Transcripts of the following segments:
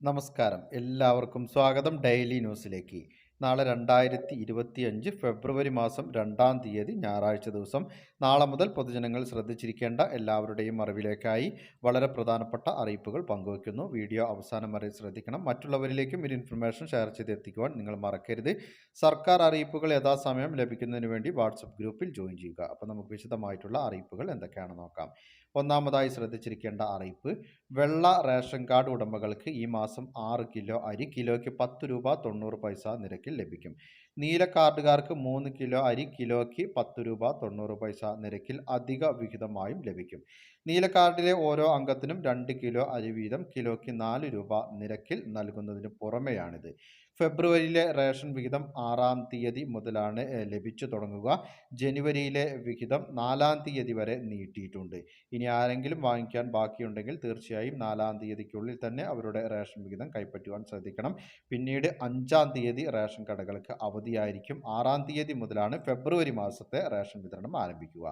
നമസ്കാരം. എല്ലാവർക്കും സ്വാഗതം ഡെയിലി ന്യൂസിലേക്ക്. നാളെ രണ്ടായിരത്തി ഇരുപത്തി അഞ്ച് ഫെബ്രുവരി മാസം രണ്ടാം തീയതി ഞായറാഴ്ച ദിവസം. നാളെ മുതൽ പൊതുജനങ്ങൾ ശ്രദ്ധിച്ചിരിക്കേണ്ട എല്ലാവരുടെയും അറിവിലേക്കായി വളരെ പ്രധാനപ്പെട്ട അറിയിപ്പുകൾ പങ്കുവയ്ക്കുന്നു. വീഡിയോ അവസാനം വരെ ശ്രദ്ധിക്കണം. മറ്റുള്ളവരിലേക്കും ഒരു ഇൻഫർമേഷൻ ഷെയർ ചെയ്ത് എത്തിക്കുവാൻ നിങ്ങൾ മറക്കരുത്. സർക്കാർ അറിയിപ്പുകൾ യഥാസമയം ലഭിക്കുന്നതിന് വേണ്ടി വാട്സപ്പ് ഗ്രൂപ്പിൽ ജോയിൻ ചെയ്യുക. അപ്പോൾ നമുക്ക് വിശദമായിട്ടുള്ള അറിയിപ്പുകൾ എന്തൊക്കെയാണെന്ന് നോക്കാം. ഒന്നാമതായി ശ്രദ്ധിച്ചിരിക്കേണ്ട അറിയിപ്പ് വെള്ള റേഷൻ കാർഡ് ഉടമകൾക്ക് ഈ മാസം ആറ് കിലോ അരി കിലോയ്ക്ക് പത്ത് രൂപ തൊണ്ണൂറ് പൈസ നിരക്കിൽ ലഭിക്കും. നീല കാർഡുകാർക്ക് മൂന്ന് കിലോ അരി കിലോയ്ക്ക് പത്ത് രൂപ തൊണ്ണൂറ് പൈസ നിരക്കിൽ അധിക വിഹിതമായും ലഭിക്കും. നീല കാർഡിലെ ഓരോ അംഗത്തിനും രണ്ട് കിലോ അരി വീതം കിലോയ്ക്ക് നാല് രൂപ നിരക്കിൽ നൽകുന്നതിന് പുറമെയാണിത്. ഫെബ്രുവരിയിലെ റേഷൻ വിഹിതം ആറാം തീയതി മുതലാണ് ലഭിച്ചു തുടങ്ങുക. ജനുവരിയിലെ വിഹിതം നാലാം തീയതി വരെ നീട്ടിയിട്ടുണ്ട്. ഇനി ആരെങ്കിലും വാങ്ങിക്കാൻ ബാക്കിയുണ്ടെങ്കിൽ തീർച്ചയായും നാലാം തീയതിക്കുള്ളിൽ തന്നെ അവരുടെ റേഷൻ വിഹിതം കൈപ്പറ്റുവാൻ ശ്രദ്ധിക്കണം. പിന്നീട് അഞ്ചാം തീയതി റേഷൻ കടകൾക്ക് അവധിയായിരിക്കും. ആറാം തീയതി മുതലാണ് ഫെബ്രുവരി മാസത്തെ റേഷൻ വിതരണം ആരംഭിക്കുക.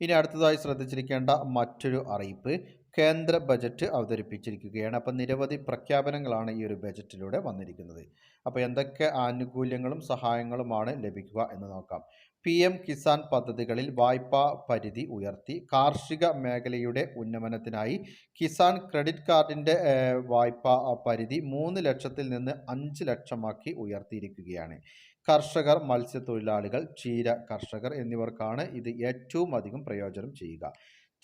ഇനി അടുത്തതായി ശ്രദ്ധിച്ചിരിക്കേണ്ട മറ്റൊരു അറിയിപ്പ് കേന്ദ്ര ബജറ്റ് അവതരിപ്പിച്ചിരിക്കുകയാണ്. അപ്പം നിരവധി പ്രഖ്യാപനങ്ങളാണ് ഈ ഒരു ബജറ്റിലൂടെ വന്നിരിക്കുന്നത്. അപ്പോൾ എന്തൊക്കെ ആനുകൂല്യങ്ങളും സഹായങ്ങളുമാണ് ലഭിക്കുക എന്ന് നോക്കാം. പി എം കിസാൻ പദ്ധതികളിൽ വായ്പാ പരിധി ഉയർത്തി കാർഷിക മേഖലയുടെ ഉന്നമനത്തിനായി കിസാൻ ക്രെഡിറ്റ് കാർഡിന്റെ വായ്പാ പരിധി മൂന്ന് ലക്ഷത്തിൽ നിന്ന് അഞ്ച് ലക്ഷമാക്കി ഉയർത്തിയിരിക്കുകയാണ്. കർഷകർ മത്സ്യത്തൊഴിലാളികൾ ക്ഷീര കർഷകർ എന്നിവർക്കാണ് ഇത് ഏറ്റവും അധികം പ്രയോജനം ചെയ്യുക.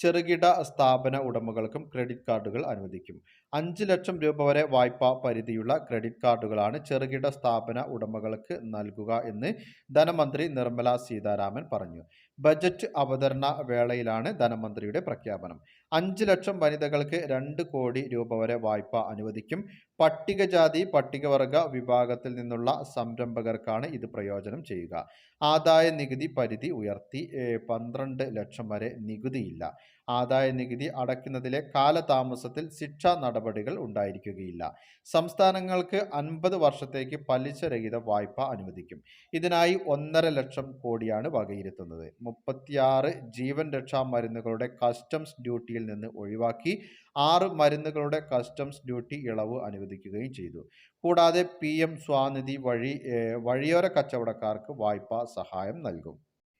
ചെറുകിട സ്ഥാപന ഉടമകൾക്കും ക്രെഡിറ്റ് കാർഡുകൾ അനുവദിക്കും. അഞ്ച് ലക്ഷം രൂപ വരെ വായ്പാ പരിധിയുള്ള ക്രെഡിറ്റ് കാർഡുകളാണ് ചെറുകിട സ്ഥാപന ഉടമകൾക്ക് നൽകുക എന്ന് ധനമന്ത്രി നിർമ്മല സീതാരാമൻ പറഞ്ഞു. ബജറ്റ് അവതരണ വേളയിലാണ് ധനമന്ത്രിയുടെ പ്രഖ്യാപനം. അഞ്ച് ലക്ഷം വനിതകൾക്ക് രണ്ട് കോടി രൂപ വരെ വായ്പ അനുവദിക്കും. പട്ടികജാതി പട്ടികവർഗ വിഭാഗത്തിൽ നിന്നുള്ള സംരംഭകർക്കാണ് ഇത് പ്രയോജനം ചെയ്യുക. ആദായ നികുതി പരിധി ഉയർത്തി പന്ത്രണ്ട് ലക്ഷം വരെ നികുതിയില്ല. ആദായ നികുതി അടയ്ക്കുന്നതിലെ കാലതാമസത്തിൽ ശിക്ഷാ നടപടികൾ ഉണ്ടായിരിക്കുകയില്ല. സംസ്ഥാനങ്ങൾക്ക് അൻപത് വർഷത്തേക്ക് പലിശരഹിത വായ്പ അനുവദിക്കും. ഇതിനായി ഒന്നര ലക്ഷം കോടിയാണ് വകയിരുത്തുന്നത്. മുപ്പത്തിയാറ് ജീവൻ രക്ഷാ മരുന്നുകളുടെ കസ്റ്റംസ് ഡ്യൂട്ടിയിൽ നിന്ന് ഒഴിവാക്കി ആറ് മരുന്നുകളുടെ കസ്റ്റംസ് ഡ്യൂട്ടി ഇളവ് അനുവദിക്കുകയും ചെയ്തു. കൂടാതെ പി എം സ്വാനിധി വഴി വഴിയോര കച്ചവടക്കാർക്ക് വായ്പാ സഹായം നൽകും.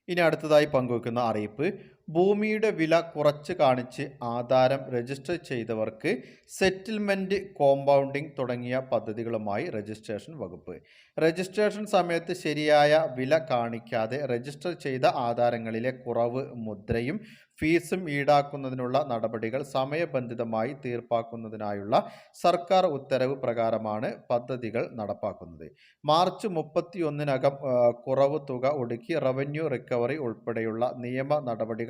ഇനി അടുത്തതായി പങ്കുവെക്കുന്ന അറിയിപ്പ് ഭൂമിയുടെ വില കുറച്ച് കാണിച്ച് ആധാരം രജിസ്റ്റർ ചെയ്തവർക്ക് സെറ്റിൽമെന്റ് കോമ്പൗണ്ടിംഗ് തുടങ്ങിയ പദ്ധതികളുമായി രജിസ്ട്രേഷൻ വകുപ്പ്. രജിസ്ട്രേഷൻ സമയത്ത് ശരിയായ വില കാണിക്കാതെ രജിസ്റ്റർ ചെയ്ത ആധാരങ്ങളിലെ കുറവ് മുദ്രയും ഫീസും ഈടാക്കുന്നതിനുള്ള നടപടികൾ സമയബന്ധിതമായി തീർപ്പാക്കുന്നതിനായുള്ള സർക്കാർ ഉത്തരവ് പ്രകാരമാണ് പദ്ധതികൾ നടപ്പാക്കുന്നത്. മാർച്ച് മുപ്പത്തിയൊന്നിനകം കുറവ് തുക ഒടുക്കി റവന്യൂ റിക്കവറി ഉൾപ്പെടെയുള്ള നിയമ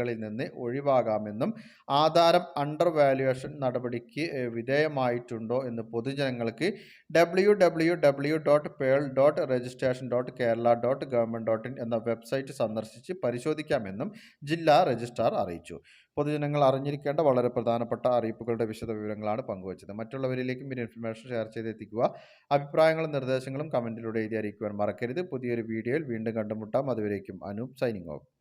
നടപടികളിൽ നിന്ന് ഒഴിവാകാമെന്നും ആധാരം അണ്ടർ വാല്യുവേഷൻ നടപടിക്ക് വിധേയമായിട്ടുണ്ടോ എന്ന് പൊതുജനങ്ങൾക്ക് W dot pearl dot registration dot Kerala dot government dot in എന്ന വെബ്സൈറ്റ് സന്ദർശിച്ച് പരിശോധിക്കാമെന്നും ജില്ലാ രജിസ്ട്രാർ അറിയിച്ചു. പൊതുജനങ്ങൾ അറിഞ്ഞിരിക്കേണ്ട വളരെ പ്രധാനപ്പെട്ട അറിയിപ്പുകളുടെ വിശദ വിവരങ്ങളാണ് പങ്കുവച്ചത്. മറ്റുള്ളവരിലേക്കും പിന്നെ ഇൻഫർമേഷൻ ഷെയർ ചെയ്തെത്തിക്കുക. അഭിപ്രായങ്ങളും നിർദ്ദേശങ്ങളും കമന്റിലൂടെ എഴുതി അറിയിക്കുവാൻ മറക്കരുത്. പുതിയൊരു വീഡിയോയിൽ വീണ്ടും കണ്ടുമുട്ടാം. അതുവരേക്കും അനൂപ് സൈനിങ് ഓഫ്.